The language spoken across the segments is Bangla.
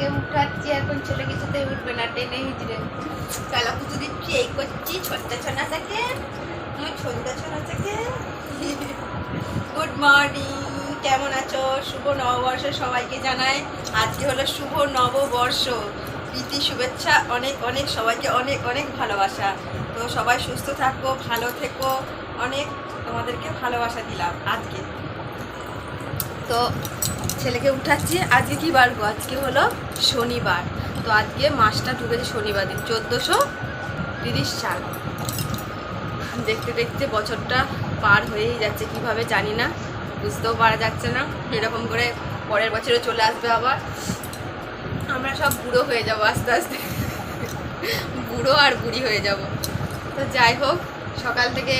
ছেলেকে উঠাচ্ছি, এখন ছেলে কিছুতেই উঠবে না, টেনে হিজড়ে কালা পুজো দিচ্ছি, এই করছি, ছোট্ট ছোনা থেকে আমার ছোট্ট ছোনা থেকে গুড মর্নিং কেমন আছো? শুভ নববর্ষ সবাইকে জানাই। আজকে হলো শুভ নববর্ষ। প্রীতি, শুভেচ্ছা, অনেক অনেক সবাইকে অনেক অনেক ভালোবাসা। তো সবাই সুস্থ থাকো, ভালো থেকো। অনেক তোমাদেরকে ভালোবাসা দিলাম আজকে। তো ছেলেকে উঠাচ্ছি। আজকে কি বার গো? আজকে হলো শনিবার। তো আজকে মাসটা ঢুকেছে শনিবার দিন, চোদ্দোশো তিরিশ সাল দেখতে দেখতে বছরটা পার হয়েই যাচ্ছে, কীভাবে জানি না, বুঝতেও পারা যাচ্ছে না। এরকম করে পরের বছরে চলে আসবে আবার। আমরা সব বুড়ো হয়ে যাব আস্তে আস্তে। বুড়ো আর বুড়ি হয়ে যাব। তো যাই হোক, সকাল থেকে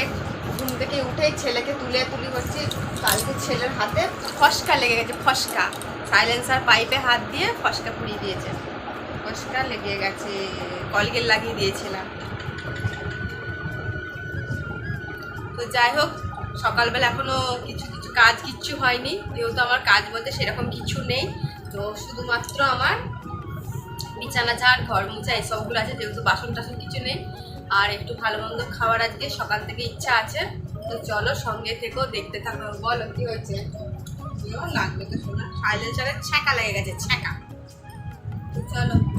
ঘুম থেকে উঠেই ছেলেকে তুলে তুলি করছি। কালকে ছেলের হাতে ফসকা লেগে গেছে, ফসকা। সাইলেন্সার পাইপে হাত দিয়ে ফসকা পুড়িয়ে দিয়েছে। ফসকা লেগে গেছে, কলগেট লাগিয়ে দিয়েছিলাম। তো যাই হোক, সকালবেলা এখনও কিছু কিছু কাজ কিচ্ছু হয়নি। যেহেতু আমার কাজ বলতে সেরকম কিছু নেই, তো শুধুমাত্র আমার বিছানা ঝাড়, ঘর মোছা এসবগুলো আছে, যেহেতু বাসন টাসন কিছু নেই। আর একটু ভালো মন্দ খাওয়ার আজকে সকাল থেকে ইচ্ছা আছে। তো চলো সঙ্গে থেকেও দেখতে থাকো। বলো, কি হয়েছে? লাগবে তো শোনা। সাইলেন্সারের ছ্যাঁকা লেগে গেছে, ছ্যাঁকা। তো চলো।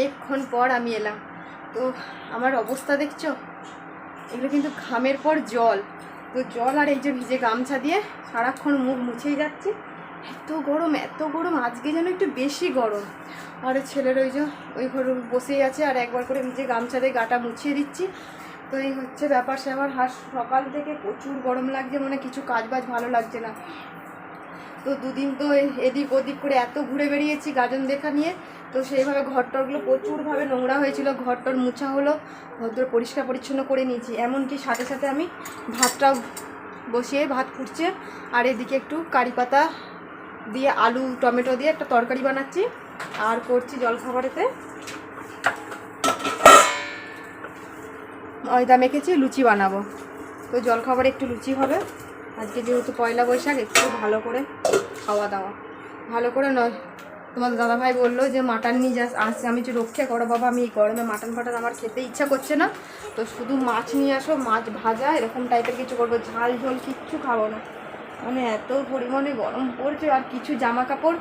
অনেকক্ষণ পর আমি এলাম। তো আমার অবস্থা দেখছ? এগুলো কিন্তু ঘামের পর জল। তো জল আর এই যে ভিজে গামছা দিয়ে সারাক্ষণ মুখ মুছেই যাচ্ছি। এত গরম এত গরম, আজকে যেন একটু বেশি গরম। আর ছেলের ওই যে, ওই ঘর বসেই আছে আর একবার করে ভিজে গামছা দিয়ে গাটা মুছিয়ে দিচ্ছি। তো এই হচ্ছে ব্যাপার স্যাপার হাস, সকাল থেকে প্রচুর গরম লাগছে মানে কিছু কাজ বাজ ভালো লাগছে না। তো দুদিন তো এদিক ওদিক করে এত ঘুরে বেরিয়েছি গাজন দেখা নিয়ে। তো সেইভাবে ঘরটরগুলো প্রচুরভাবে নোংরা হয়েছিল, ঘরটর মুছা হলো ঘরটর পরিষ্কার পরিচ্ছন্ন করে নিয়েছি। এমনকি সাথে সাথে আমি ভাতটাও বসিয়ে, ভাত ফুটছে। আর এদিকে একটু কারি পাতা দিয়ে আলু, টমেটো দিয়ে একটা তরকারি বানাচ্ছি। আর করছি জলখাবারেতে। ময়দা মেখেছি, লুচি বানাবো। তো জলখাবারে একটু লুচি হবে। আজকে যেহেতু পয়লা বৈশাখ, একটু ভালো করে খাওয়া দাওয়া। ভালো করে নয় তোমার দাদাভাই বলল যে মাটন নিয়ে যাস আসছে আমি যে রক্ষা করো বাবা, আমি এই গরমে মাটন ফাটন আমার খেতে ইচ্ছা করছে না। তো শুধু মাছ নিয়ে আসো, মাছ ভাজা, এরকম টাইপের কিছু করব, ঝাল ঝোল কিচ্ছু খাব না। মানে এত পরিমাণে গরম পড়ছে আর কিছু জামা কাপড়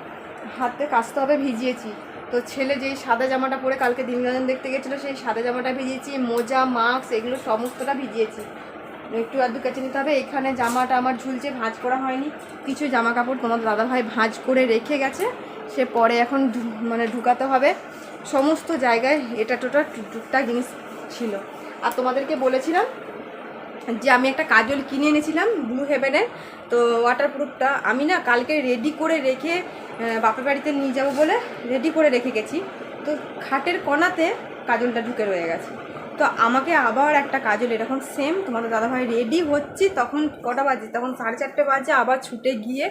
হাতে কাচতে হবে, ভিজিয়েছি। তো ছেলে যেই সাদা জামাটা পরে কালকে দিনগাজন দেখতে গেছিল, সেই সাদা জামাটা ভিজিয়েছি, মোজা, মাস্ক, এগুলো সমস্তটা ভিজিয়েছি। একটু আধটু কেচে নিতে হবে। এখানে জামাটা আমার ঝুলছে, ভাঁজ করা হয়নি। কিছু জামা কাপড় তোমার দাদাভাই ভাঁজ করে রেখে গেছে। সে পরে এখন মানে ঢুকাতে হবে। সমস্ত জায়গায় এটা টোটা টুকটাক জিনিস ছিল। আর তোমাদেরকে বলেছিলাম যে আমি একটা কাজল কিনে এনেছিলাম ব্লু হেভেনের। তো ওয়াটারপ্রুফটা আমি না কালকে রেডি করে রেখে বাপের বাড়িতে নিয়ে যাব বলে রেডি করে রেখে গেছি। তো খাটের কণাতে কাজলটা ঢুকে রয়ে গেছে। তো আমাকে আবার একটা কাজল এরকম সেম তোমাদের দাদাভাই রেডি হচ্ছি, তখন কটা বাজে? তখন সাড়ে চারটে বাজে, আবার ছুটে গিয়ে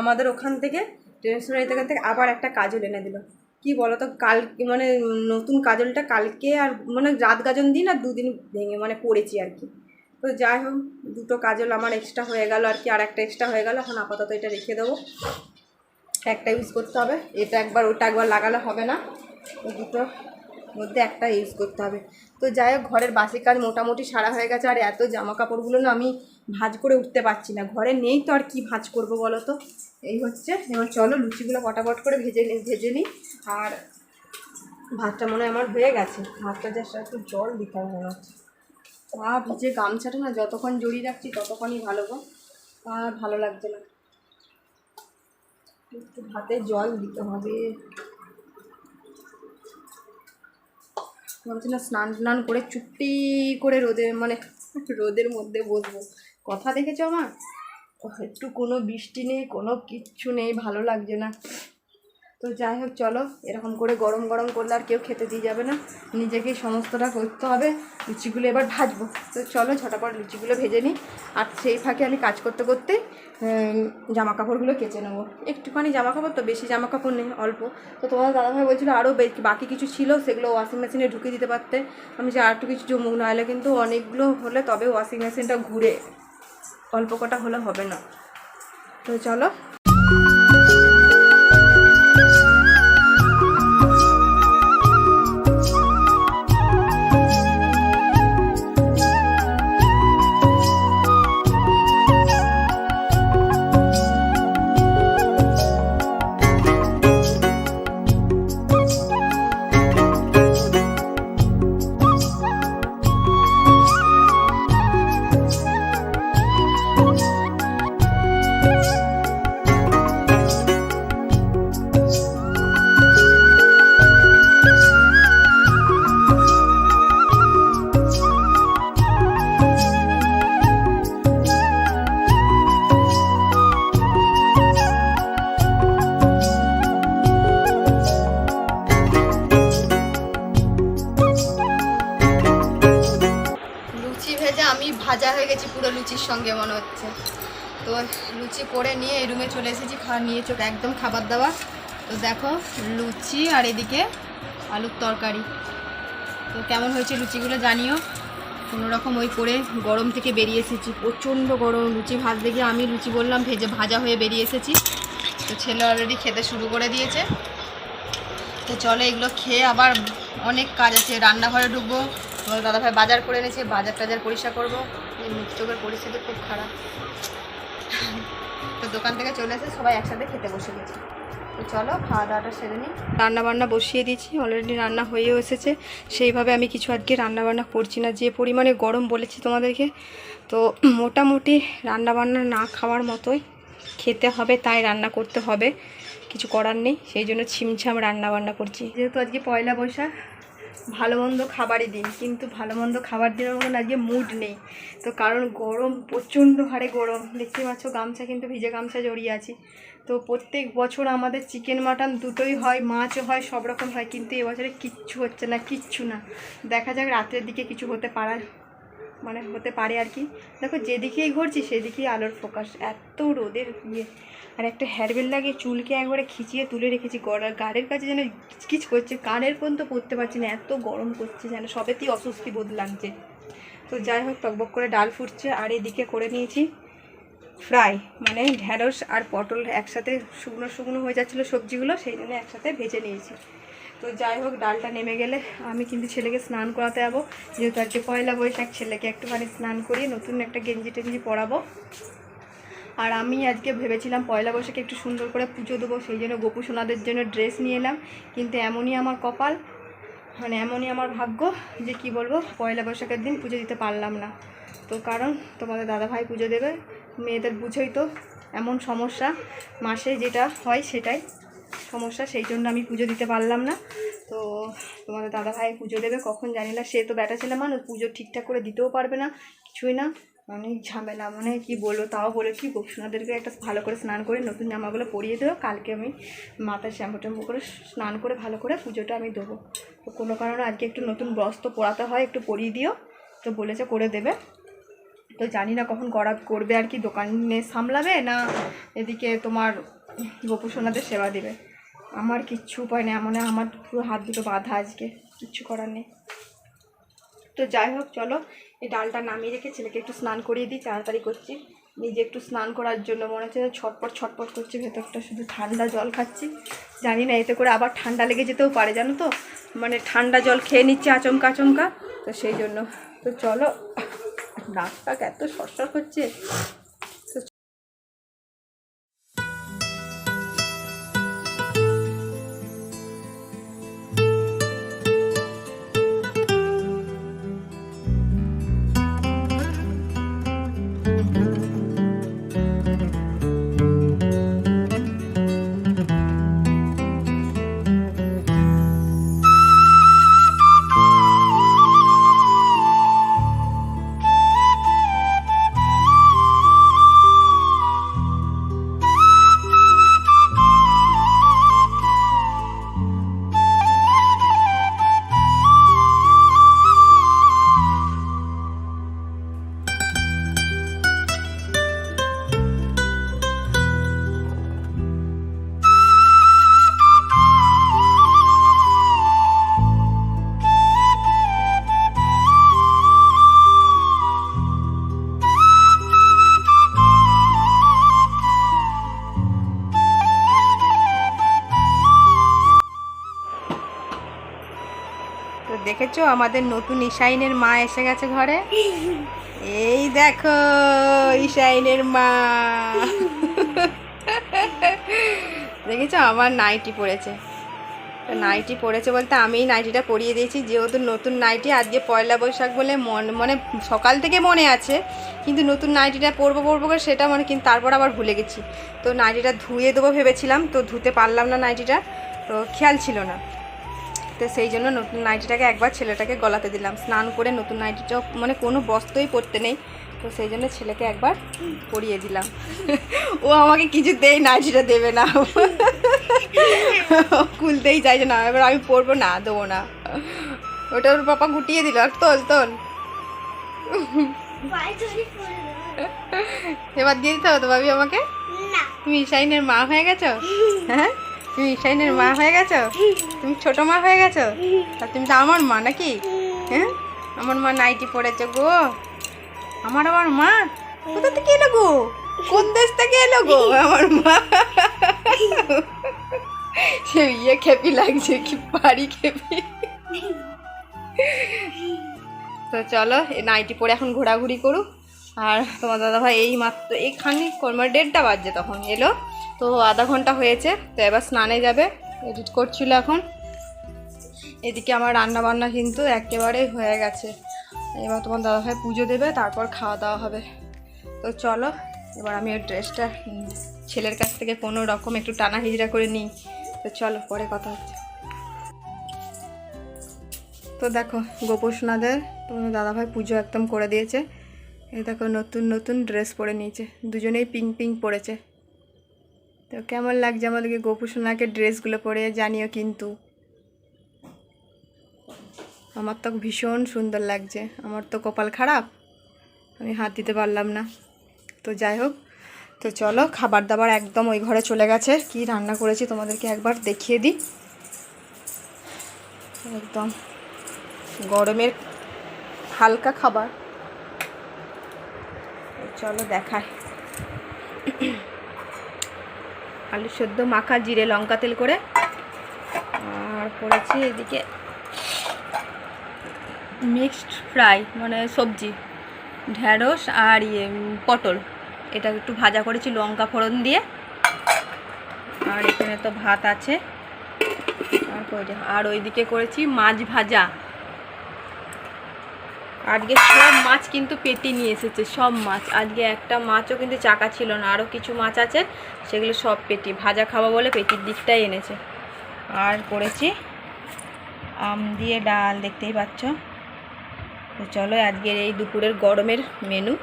আমাদের ওখান থেকে ট্রেনের থেকে থেকে আবার একটা কাজল এনে দিল। কি বলো তো কাল মানে নতুন কাজলটা কালকে আর মানে রাত গাজন দিন আর দুদিন ভেঙে মানে পড়েছি আর কি। তো যাই হোক, দুটো কাজল আমার এক্সট্রা হয়ে গেল আর কি, আর একটা এক্সট্রা হয়ে গেল, এখন আপাতত এটা রেখে দেবো। একটা ইউজ করতে হবে, এটা একবার, ওটা একবার লাগালে হবে না। দুটোর মধ্যে একটা ইউজ করতে হবে। তো যাই হোক, ঘরের বাসি কাজ মোটামুটি সারা হয়ে গেছে আর এত জামা কাপড়গুলো না আমি ভাঁজ করে উঠতে পারছি না। ঘরে নেই তো আর কি ভাঁজ করব বলো তো? এই হচ্ছে। এবার চলো লুচিগুলো পটাপট করে ভেজে নিই ভেজে নিই। আর ভাতটা মনে হয় আমার হয়ে গেছে। ভাতটা জাস্ট একটু জল দিতে হবে মনে হচ্ছে পা ভিজে গামছাটা না যতক্ষণ জড়িয়ে রাখছি ততক্ষণই ভালো গো। আর ভালো লাগছে না। একটু ভাতে জল দিতে হবে। ভাবছি না স্নান টান করে চুপটি করে রোদে মানে রোদের মধ্যে বসবো। কথা দেখেছ আমার? একটু কোনো বৃষ্টি নেই, কোনো কিচ্ছু নেই, ভালো লাগছে না। তো যাই হোক, চলো, এরকম করে গরম গরম করলে আর কেউ খেতে দিয়ে যাবে না। নিজেকেই সমস্তটা করতে হবে, লুচিগুলো এবার ভাজবো। তো চলো, ঝটাপট লুচিগুলো ভেজে নিই। আর সেই ফাঁকে আমি কাজ করতে করতে জামা কাপড়গুলো কেচে নেব। একটুখানি জামা কাপড় তো বেশি জামা কাপড় নেই, অল্প। তো তোমার দাদাভাই বলছিলো আরও বাকি কিছু ছিল, সেগুলো ওয়াশিং মেশিনে ঢুকিয়ে দিতে পারতে। আমি যে আর একটু কিছু জমুক, নাহলে কিন্তু অনেকগুলো হলে তবে ওয়াশিং মেশিনটা ঘুরে, অল্প কটা হলে হবে না। তো চলো এই রুমে চলে এসেছি খাওয়া নিয়ে চোখ একদম খাবার দাবার। তো দেখো, লুচি আর এদিকে আলুর তরকারি। তো কেমন হয়েছে লুচিগুলো জানিও। কোনো রকম ওই করে গরম থেকে বেরিয়ে এসেছি। প্রচণ্ড গরম, লুচি ভাজতে গিয়ে আমি লুচি বললাম, ভেজে ভাজা হয়ে বেরিয়ে এসেছি। তো ছেলে অলরেডি খেতে শুরু করে দিয়েছে। তো চলো এগুলো খেয়ে আবার অনেক কাজ আছে। রান্নাঘরে ঢুকবো, তোমার দাদাভাই বাজার করে এনেছে বাজার টাজার পরিষ্কার করব। মুখ চোখের পরিস্থিতি খুব খারাপ। দোকান থেকে চলে এসে সবাই একসাথে খেতে বসে গেছে। তো চলো, খাওয়া দাওয়াটা সেরে নিই। রান্না বান্না বসিয়ে দিয়েছি অলরেডি রান্না হয়েও এসেছে। সেইভাবে আমি কিছু আজকে রান্নাবান্না করছি না, যে পরিমাণে গরম বলেছি তোমাদেরকে। তো মোটামুটি রান্নাবান্না না খাওয়ার মতোই খেতে হবে, তাই রান্না করতে হবে। কিছু করার নেই, সেই জন্য ছিমছাম রান্না বান্না করছি। যেহেতু আজকে পয়লা বৈশাখ ভালো মন্দ খাবারই দিন, কিন্তু ভালো মন্দ খাবার দিনের মতন আজকে মুড নেই। তো কারণ গরম, প্রচণ্ড হারে গরম। দেখতে পাচ্ছ গামছা কিন্তু ভিজে গামছা জড়িয়ে আছি। তো প্রত্যেক বছর আমাদের চিকেন মাটন দুটোই হয় মাছও হয়, সব রকম হয়, কিন্তু এবছরে কিচ্ছু হচ্ছে না, কিচ্ছু না। দেখা যাক রাতের দিকে কিছু হতে পারার মানে হতে পারে আর কি। দেখো যেদিকেই ঘুরছি সেদিকেই আলোর ফোকাস, এত রোদের ইয়ে। আর একটা হেয়ারবেল লাগিয়ে চুলকে একবারে খিচিয়ে তুলে রেখেছি। গড়ার গাড়ির কাছে যেন কিচ করছে, কানের পর্যন্ত পড়তে পারছি না, এত গরম করছে যেন, সবেতেই অস্বস্তি বোধ লাগছে। তো যাই হোক, টকবক করে ডাল ফুটছে, আর এদিকে করে নিয়েছি ফ্রাই মানে ঢ্যাঁড়স আর পটল একসাথে শুকনো শুকনো হয়ে যাচ্ছিল সবজিগুলো, সেই জন্য একসাথে ভেজে নিয়েছি। তো যাই হোক, ডালটা নেমে গেলে আমি কিন্তু ছেলেকে স্নান করাতে যাব। যেহেতু আজকে পয়লা বৈশাখ, ছেলেকে একটুখানি স্নান করিয়ে নতুন একটা গেঞ্জি টেঞ্জি পরাবো। আর আমি আজকে ভেবেছিলাম পয়লা বৈশাখে একটু সুন্দর করে পুজো দেবো, সেই জন্য গোপু সোনাদের জন্য ড্রেস নিয়ে এলাম। কিন্তু এমনই আমার কপাল মানে এমনই আমার ভাগ্য যে কি বলব, পয়লা বৈশাখের দিন পুজো দিতে পারলাম না। তো কারণ তোমাদের দাদাভাই পুজো দেবে, মেয়েদের বুঝোই তো, এমন সমস্যা, মাসে যেটা হয় সেটাই সমস্যা, সেই জন্য আমি পুজো দিতে পারলাম না। তো তোমাদের দাদাভাই পুজো দেবে, কখন জানি না, সে তো ব্যাটা ছেলে মানুষ, পুজো ঠিকঠাক করে দিতেও পারবে না, কিছুই না। অনেক ঝামেলা মানে কি বলব, তাও বলেছি, গোপসোনাদেরকে একটা ভালো করে স্নান করে নতুন জামাগুলো পরিয়ে দেবো। কালকে আমি মাথায় শ্যাম্পু ট্যাম্পু করে স্নান করে ভালো করে পুজোটা আমি দেবো। তো কোনো কারণে আজকে একটু নতুন বস্ত্র পরাতে হয়, একটু পরিয়ে দিও। তো বলেছে করে দেবে। তো জানি না কখন করা করবে আর কি, দোকানে সামলাবে না এদিকে তোমার গোপসোনাদের সেবা দেবে। আমার কিচ্ছু উপায় নেই মানে আমার পুরো হাত দুটো বাঁধা আজকে, কিচ্ছু করার নেই। তো যাই হোক, চলো এই ডালটা নামিয়ে রেখে ছেলেকে একটু স্নান করিয়ে দিই, তাড়াতাড়ি করছি। নিজে একটু স্নান করার জন্য মনে হচ্ছে ছটপট ছটপট করছে, ভেতরটা শুধু ঠান্ডা জল খাচ্ছি। জানি না, এতে করে আবার ঠান্ডা লেগে যেতেও পারে, জানো তো? মানে ঠান্ডা জল খেয়ে নিচ্ছে আচমকা আচমকা। তো সেই জন্য, তো চলো নাক টাক এত সরসর করছে। দেখেছ? আমাদের নতুন ইশাইনের মা এসে গেছে ঘরে। এই দেখো ইশাইনের মা। দেখেছ? আমার নাইটি পড়েছে। নাইটি পড়েছে বলতে আমিই নাইটিটা পরিয়ে দিয়েছি, যেহেতু নতুন নাইটি, আজকে পয়লা বৈশাখ বলে মন মানে সকাল থেকে মনে আছে, কিন্তু নতুন নাইটিটা পরবো পরবো করে সেটা মানে কিন্তু তারপর আবার ভুলে গেছি। তো নাইটিটা ধুয়ে দেবো ভেবেছিলাম, তো ধুতে পারলাম না নাইটিটা, তো খেয়াল ছিল না। তো সেই জন্য নতুন নাইটিটাকে একবার ছেলেটাকে গলাতে দিলাম। স্নান করে নতুন নাইটিটা মানে কোনো বস্ত্রই পরতে নেই। তো সেই জন্য ছেলেকে একবার পরিয়ে দিলাম। ও আমাকে কিছু দেই নাইটিটা দেবে না। খুলতেই চাইছে না এবার আমি পরবো না দেবো না। ওটা ওর পাপা গুটিয়ে দিল আর তোল তোল। এবার দিয়ে দিতে হবে তো ভাবি আমাকে? তুমি ইশাইনের মা হয়ে গেছো? হ্যাঁ? তুমি ইশাইনের মা হয়ে গেছো? তুমি ছোট মা হয়ে গেছো? তা তুমি তো আমার মা নাকি? হ্যাঁ? আমার মা নাইটি পড়েছে গো। আমার আমার মা? কোথা থেকে এলো গো? কোন দেশ থেকে এলো গো আমার মা? সে ইয়ে খেপি লাগছে, কি পারি খেপি। তো চলো নাইটি পরে এখন ঘোরাঘুরি করুক। আর তোমার দাদা ভাই এই মাত্র এইখানে মানে দেড়টা বাজছে তখন, এলো। তো আধা ঘণ্টা হয়েছে, তো এবার স্নানে যাবে, এডিট করছিল এখন। এদিকে আমার রান্না বান্না কিন্তু একেবারেই হয়ে গেছে। এবার তোমার দাদা ভাই পুজো দেবে, তারপর খাওয়া দাওয়া হবে। তো চলো, এবার আমি ওই ড্রেসটা ছেলের কাছ থেকে কোনো রকম একটু টানা হিজড়া করে নিই। তো চলো, পরে কথা হচ্ছে। তো দেখো গোপোষণাদের তোমার দাদাভাই পুজো একদম করে দিয়েছে। এই দেখো, নতুন নতুন ড্রেস পরে নিয়েছে। দুজনেই পিঙ্ক পিঙ্ক পরেছে। তো কেমন লাগছে আমাদেরকে গোপোষণাকে ড্রেসগুলো পরে জানিও কিন্তু। আমার তো ভীষণ সুন্দর লাগছে। আমার তো কপাল খারাপ। আমি হাত দিতে পারলাম না। তো যাই হোক, তো চলো খাবার দাবার একদম ওই ঘরে চলে গেছে। কি রান্না করেছি তোমাদেরকে একবার দেখিয়ে দিই। একদম গরমের হালকা খাবার। চলো দেখায় আলু সেদ্ধ, মাখা জিরে, লঙ্কা তেল করে। আর করেছি এদিকে মিক্সড ফ্রাই মানে সবজি ঢ্যাঁড়স আর ইয়ে পটল। এটা একটু ভাজা করেছি লঙ্কা ফোড়ন দিয়ে। আর এখানে তো ভাত আছে। আর আর ওইদিকে করেছি মাছ ভাজা। আজকে সব মাছ কিন্তু পেটি নিয়ে এসেছে, সব মাছ। আজকে একটা মাছও কিন্তু চাকা ছিল না আরও কিছু মাছ আছে, সেগুলো সব পেটি, ভাজা খাওয়া বলে পেটির দিকটাই এনেছে। আর করেছি আম দিয়ে ডাল, দেখতেই পাচ্ছ। তো চলো আজকের এই দুপুরের গরমের মেনু।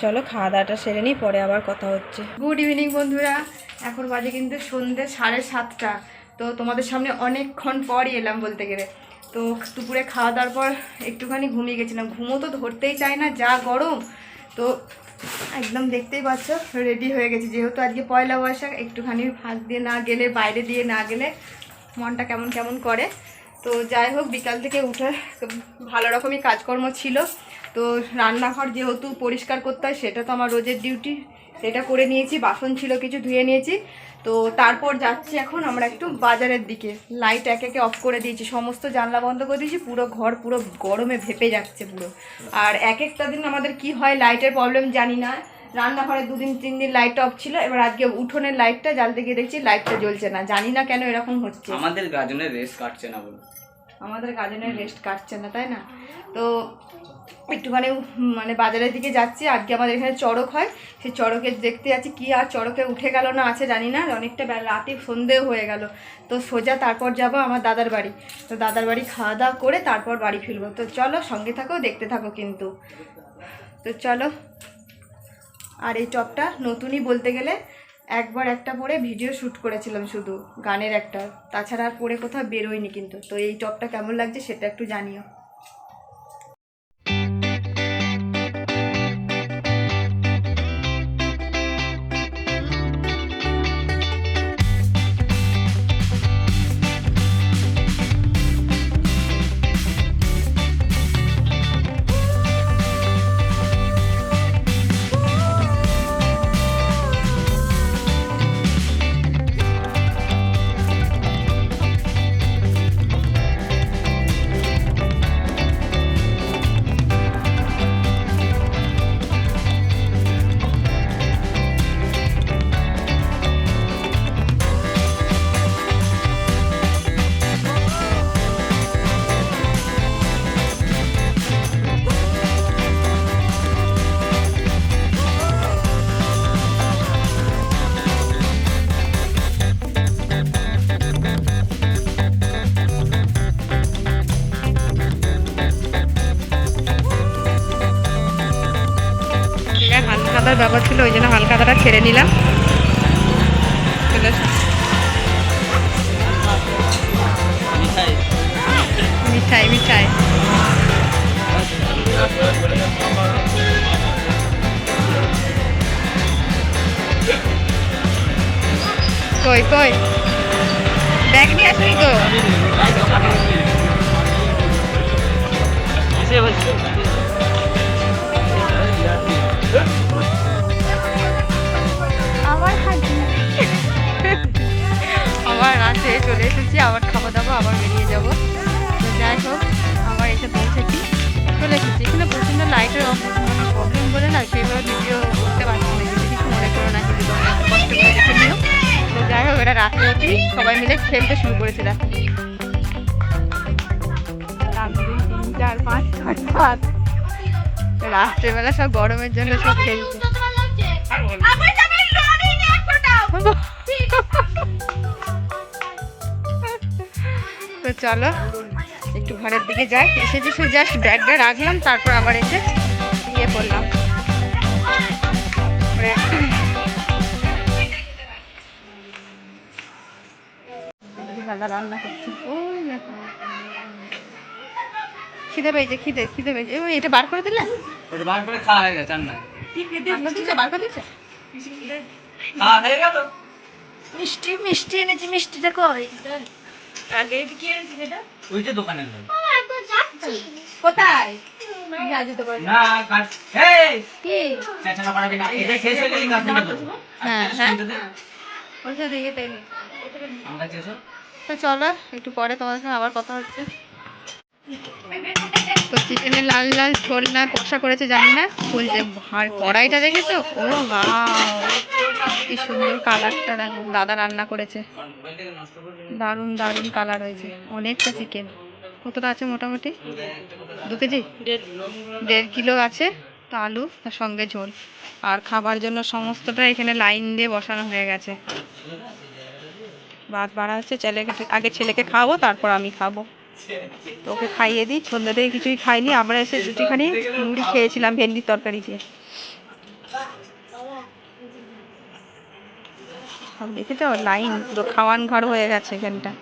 চলো খাওয়া দাওয়াটা সেরে নিই, পরে আবার কথা হচ্ছে। গুড ইভিনিং বন্ধুরা, এখন বাজে কিন্তু সন্ধ্যে সাড়ে সাতটা। তো তোমাদের সামনে অনেকক্ষণ পরই এলাম বলতে গেলে। তো দুপুরে খাওয়া দাওয়ার পর একটুখানি ঘুমিয়ে গেছিলাম। ঘুমো তো ধরতেই চায় না, যা গরম। তো একদম দেখতেই পাচ্ছ রেডি হয়ে গেছি। যেহেতু আজকে পয়লা বৈশাখ, একটুখানি ফাঁক দিয়ে না গেলে, বাইরে দিয়ে না গেলে মনটা কেমন কেমন করে। তো যাই হোক, বিকাল থেকে উঠে ভালো রকমই কাজকর্ম ছিল। তো রান্নাঘর যেহেতু পরিষ্কার করতে হয়, সেটা তো আমার রোজের ডিউটি, সেটা করে নিয়েছি, বাসন ছিল, কিছু ধুয়ে নিয়েছি। তো তারপর যাচ্ছি এখন আমরা একটু বাজারের দিকে। লাইট এক একে অফ করে দিয়েছি, সমস্ত জানলা বন্ধ করে দিয়েছি, পুরো ঘর পুরো গরমে ভেপে যাচ্ছে পুরো। আর এক একটা দিন আমাদের কি হয় লাইটের প্রবলেম জানি না। রান্নাঘরে দুদিন তিন দিন লাইট অফ ছিল। এবার আজকে উঠোনের লাইটটা জ্বালতে গিয়ে দেখছি লাইটটা জ্বলছে না। জানি না কেন এরকম হচ্ছে। আমাদের গাজনের রেস কাটছে না বলো আমাদের গার্ডেনের রেস্ট কাটছে না তাই না? তো একটুখানি মানে বাজারের দিকে যাচ্ছি। আজকে আমাদের এখানে চড়ক হয়। সেই চড়কে দেখতে যাচ্ছি কি আর চড়কে উঠে গেল না আছে জানি না। অনেকটা বেলা রাতে সন্ধেও হয়ে গেল। তো সোজা তারপর যাব আমার দাদার বাড়ি। তো দাদার বাড়ি খাওয়া দাওয়া করে তারপর বাড়ি ফিরবো। তো চলো সঙ্গে থাকো দেখতে থাকো কিন্তু। তো চলো। আর এই টপটা নতুনই বলতে গেলে একবার একটা পরে ভিডিও শ্যুট করেছিলাম শুধু, গানের একটা। তাছাড়া আর পরে কোথাও বেরোয়নি কিন্তু। তো এই টপটা কেমন লাগছে সেটা একটু জানিও। কই কই? ব্যাগ নিয়ে আসবি তো আবার রাতে চলে এসেছি আবার খাওয়া দাওয়া আবার বেরিয়ে যাব। তো যাই হোক আবার এসে পৌঁছেছি চলে এসেছি। এখানে প্রচণ্ড লাইটের প্রবলেম বলে না সেইভাবে ভিডিও করতে পারছি না। কিছু মনে করো না একটু কষ্ট করে দেখে নিও। যাই হোক এটা রাত্রে অবধি সবাই মিলে খেলতে শুরু করেছে দেখো। এক, চার পাঁচ রাত্রেবেলা সব গরমের জন্য সব খেলছে। তো চলো একটু ঘরের দিকে যাই। এসেছি শুধু জাস্ট ব্যাগটা রাখলাম তারপর আবার এসে ইয়ে করলাম। দাদা রান্না করছি। ওই দেখো। খিদে পেয়েছে খিদে খিদে পেয়েছে। ও এটা বার করে দিলে? ওটা বার করে খাওয়া হয়ে গেছে আর নাই। বার করে খাওয়া হয়ে গেল? মিষ্টি মিষ্টি এনেছি মিষ্টিটা কই? আগে কি এনেছি এটা ওই যে দোকানের লোক। কোথায়? এটা হয়ে হ্যাঁ, তো চলো, একটু পরে তোমাদের সঙ্গে আবার কথা হচ্ছে। তো চিকেনে লাল লাল ঝোল না কষা করেছে, জানি না। বলছে ভাই কড়াইটা দেখেছ? ও কি সুন্দর কালারটা দেখো। দাদা রান্না করেছে। দারুণ দারুণ কালার হয়েছে। অনেকটা চিকেন। কতটা আছে মোটামুটি? দু কেজি? দেড় কিলো আছে। তো আলু, তার সঙ্গে ঝোল। আর খাবার জন্য সমস্তটা এখানে লাইন দিয়ে বসানো হয়ে গেছে। ভাত বাড়া হচ্ছে ছেলেকে আগে ছেলেকে খাওয়াবো, তারপর আমি খাব। তো ওকে খাইয়ে দিই, সন্ধ্যা থেকে কিছুই খাইনি, আমরা এসে দুটিখানি মুড়ি খেয়েছিলাম ভেন্ডির তরকারি দিয়ে। দেখি তো লাইন খাওয়ান ঘর হয়ে গেছে এখানটা।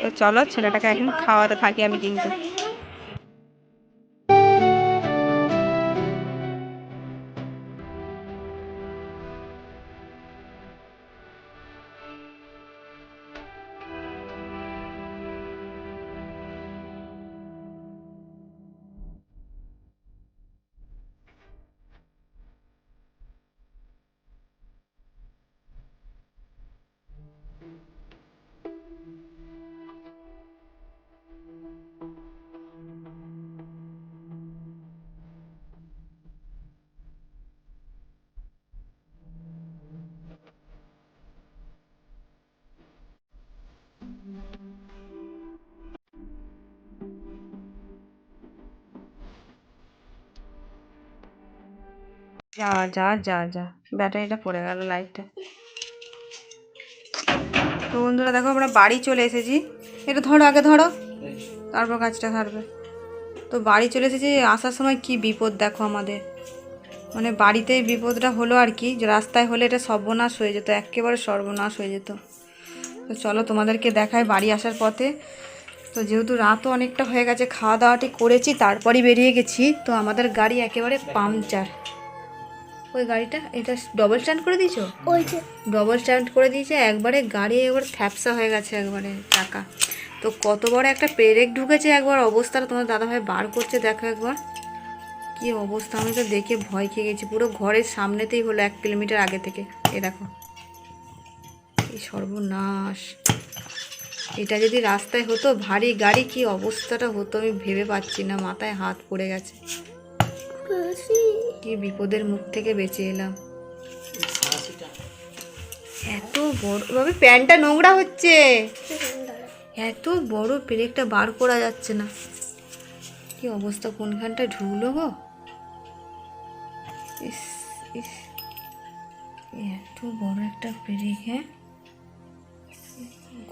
তো চলো, ছেলেটাকে এখন খাওয়াতে থাকি আমি কিন্তু যা যা যা যা। ব্যাটারিটা পড়ে গেল লাইটটা। তো বন্ধুরা, দেখো আমরা বাড়ি চলে এসেছি। এটা ধরো, আগে ধরো। তারপর কাজটা ধরবে তো বাড়ি চলে এসেছি, আসার সময় কি বিপদ দেখো আমাদের। মানে বাড়িতেই বিপদটা হলো আর কি রাস্তায় হলে এটা সর্বনাশ হয়ে যেত, একেবারে সর্বনাশ হয়ে যেত। তো চলো তোমাদেরকে দেখায় বাড়ি আসার পথে। তো যেহেতু রাতও অনেকটা হয়ে গেছে খাওয়া দাওয়াটি করেছি, তারপরই বেরিয়ে গেছি। তো আমাদের গাড়ি একেবারে পাংচার। ওই গাড়িটা এটা ডবল স্ট্যান্ড করে দিয়েছ? ওই যে। ডবল স্ট্যান্ড করে দিয়েছে একবারে গাড়ি একবার থ্যাপসা হয়ে গেছে একবারে টাকা। তো কত বড় একটা পেরেক ঢুকেছে একবার অবস্থাটা তোমার দাদাভাই বার করছে দেখো একবার। কি অবস্থা আমি তো দেখে ভয় খেয়ে গেছি পুরো ঘরের সামনেতেই হলো এক কিলোমিটার আগে থেকে এ দেখো। এই সর্বনাশ। এটা যদি রাস্তায় হতো ভারী গাড়ি কি অবস্থাটা হতো আমি ভেবে পাচ্ছি না মাথায় হাত পড়ে গেছে। কি বিপদের মুখ থেকে বেঁচে এলাম। এত বড় ভাবে, প্যান্টটা নোংরা হচ্ছে। এত বড় পেরেকটা বার করা যাচ্ছে না। কি অবস্থা, কোনখানটা ঢুকলো গো? ইস ইস। এত বড় একটা পেরেক হ্যাঁ?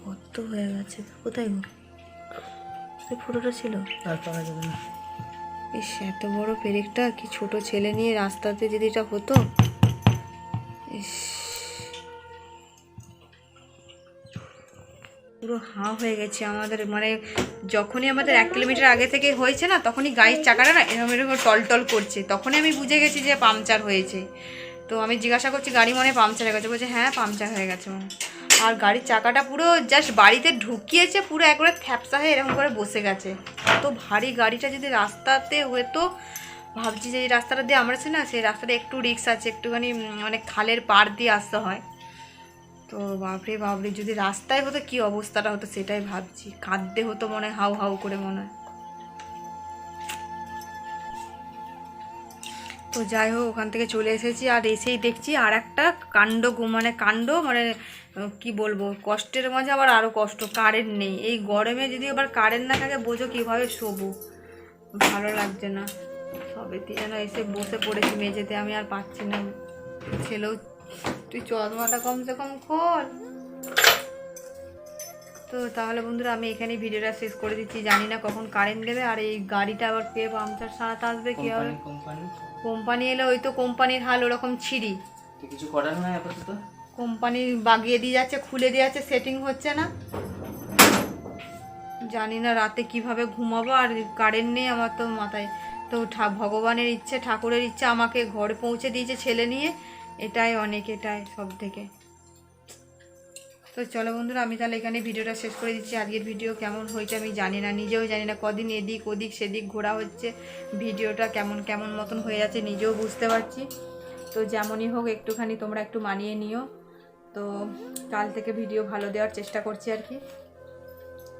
গর্ত হয়ে গেছে। কোথায় গো? ফটোটা ছিল? ইস, এত বড় পেরেকটা, কি ছোট ছেলে নিয়ে রাস্তাতে যদি এটা হতো? ইস। পুরো হাঁ হয়ে গেছে আমাদের মানে যখনই আমাদের এক কিলোমিটার আগে থেকে হয়েছে না, তখনই গাড়ির চাকাটা না এরকম এরকম টলটল করছে। তখনই আমি বুঝে গেছি যে পাংচার হয়েছে। তো আমি জিজ্ঞাসা করছি, গাড়ি মনে পাংচার হয়ে গেছে? বলছে হ্যাঁ পাংচার হয়ে গেছে। আর গাড়ির চাকাটা পুরো জাস্ট বাড়িতে ঢুকিয়েছে, পুরো একবারে থ্যাপসা হয়ে এরকম করে বসে গেছে। এত ভারী গাড়িটা যদি রাস্তাতে হতো, ভাবছি যে এই রাস্তাটা দিয়ে আমরা না সেই রাস্তাটা একটু রিক্স আছে, একটুখানি মানে খালের পাড় দিয়ে আসতে হয়। তো বাপরে বাপরে, যদি রাস্তায় হতো কি অবস্থাটা হতো সেটাই ভাবছি। কাঁদতে হতো মনে হাউ হাউ করে মনে হয়। তো যাই হোক, ওখান থেকে চলে এসেছি আর এসেই দেখছি আর একটা কাণ্ড মানে কাণ্ড মানে কি বলব? কষ্টের মাঝে আবার আরও কষ্ট কারেন্ট নেই। এই গরমে যদি আবার কারেন্ট না থাকে বোঝো কীভাবে শোবো? ভালো লাগছে না। সবেতে যেন এসে বসে পড়েছি মেঝেতে আমি আর পাচ্ছি না। ছেলেও তুই চশমাটা কমসে কম খোল। তো তাহলে বন্ধুরা আমি এখানে ভিডিওটা শেষ করে দিচ্ছি। জানি না কখন কারেন্ট দেবে আর এই গাড়িটা আবার কে পাংচার সারাতে আসবে কী হবে? কোম্পানি? এলে ওই তো কোম্পানির হাল ওরকম ছিঁড়ি। কিছু করার নয় আপাতত? কোম্পানি বাগিয়ে দিয়ে যাচ্ছে, খুলে দিয়ে যাচ্ছে সেটিং হচ্ছে না। জানি না রাতে কীভাবে ঘুমাবো, আর কারেন্ট নেই আমার তো মাথায়। তো ঠা- ভগবানের ইচ্ছে, ঠাকুরের ইচ্ছে আমাকে ঘরে পৌঁছে দিয়েছে ছেলে নিয়ে। এটাই অনেক, এটাই সব থেকে। তো চলো বন্ধুরা, আমি তাহলে এখানে ভিডিওটা শেষ করে দিচ্ছি। আজকের ভিডিও কেমন হয়েছে আমি জানি না, নিজেও জানি না কদিন এদিক ওদিক সেদিক ঘোরা হচ্ছে। ভিডিওটা কেমন কেমন মতন হয়ে যাচ্ছে নিজেও বুঝতে পারছি। তো যেমনই হোক, একটুখানি তোমরা একটু মানিয়ে নিও। তো কাল থেকে ভিডিও ভালো দেওয়ার চেষ্টা করছি আর কি।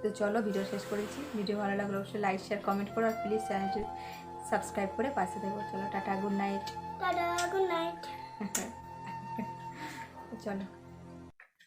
তো চলো ভিডিও শেষ করেছি। ভিডিও ভালো লাগলে অবশ্যই লাইক শেয়ার কমেন্ট করো আর প্লিজ চ্যানেলটি সাবস্ক্রাইব করে পাশে দেবো চলো tata good night tata good night চলো।